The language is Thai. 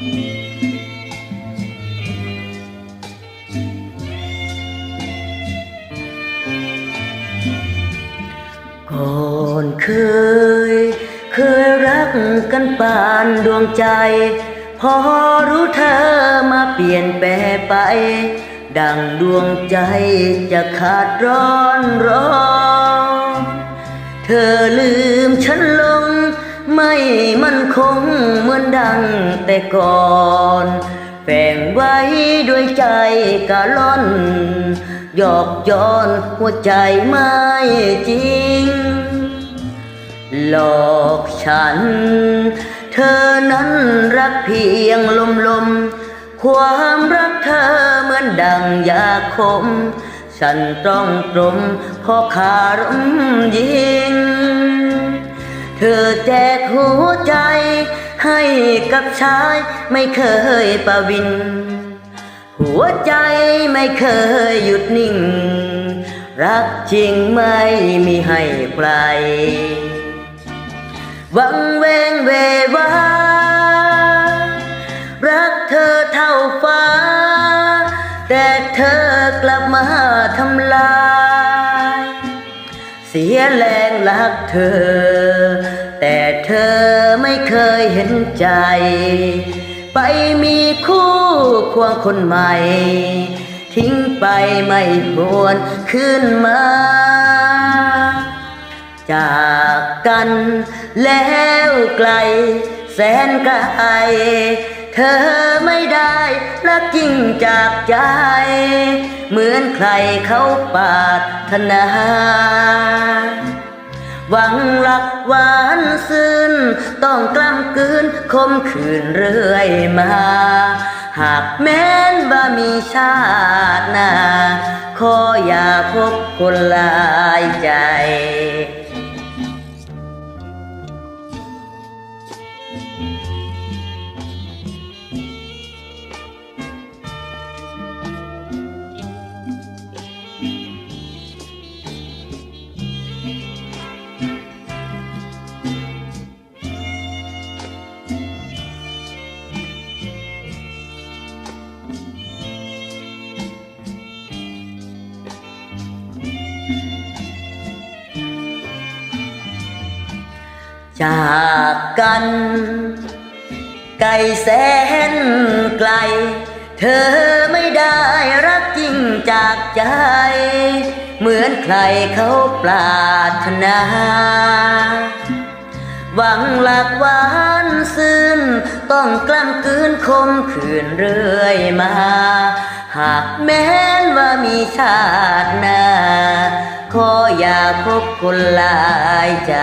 ก่อนเคย เคยรักกันปานดวงใจ พอรู้เธอมาเปลี่ยนแปลไป ดังดวงใจจะขาดร้อนร้อง เธอลืมฉันลง ไม่มันคงเหมือนดังแต่ก่อนแฝงไว้ด้วยใจกะล่อนหยอกย้อนหัวใจไม่จริง หลอกฉัน เธอนั้นรักเพียงลมลมความรักเธอเหมือนดังยาคม ฉันต้องตรมพอคารมยิง เธอแจกหัวใจ ให้กับชายไม่เคยประวิน หัวใจไม่เคยหยุดนิ่ง รักจริงไม่มีให้ใครวังเวงเววารักเธอเท่าฟ้า แต่เธอกลับมาทำลาย เสียแรงรักเธอ แต่เธอไม่เคยเห็นใจ ไปมีคู่ควงคนใหม่ ทิ้งไปไม่หวนขึ้นมา จากกันแล้วไกล แสนไกลเธอไม่ได้รักจริงจากใจ เหมือนใครเขาปารถนา หวังรักหวา ซึ้นต้องกล้ำกืนคมขืนเรื่อยมา หากแม้นว่ามีชาติหน้าขออย่าพบคนลายใจ จากกัน ไกลแสนไกล เธอไม่ได้รักจริงจากใจ เหมือนใครเขาปรารถนา หวังหลักหวานซึ้นต้องกล้ำกืนคมขืนเรื่อยมา หากแม้นว่ามีชาติหน้า ขออย่าพบคนหลายใจ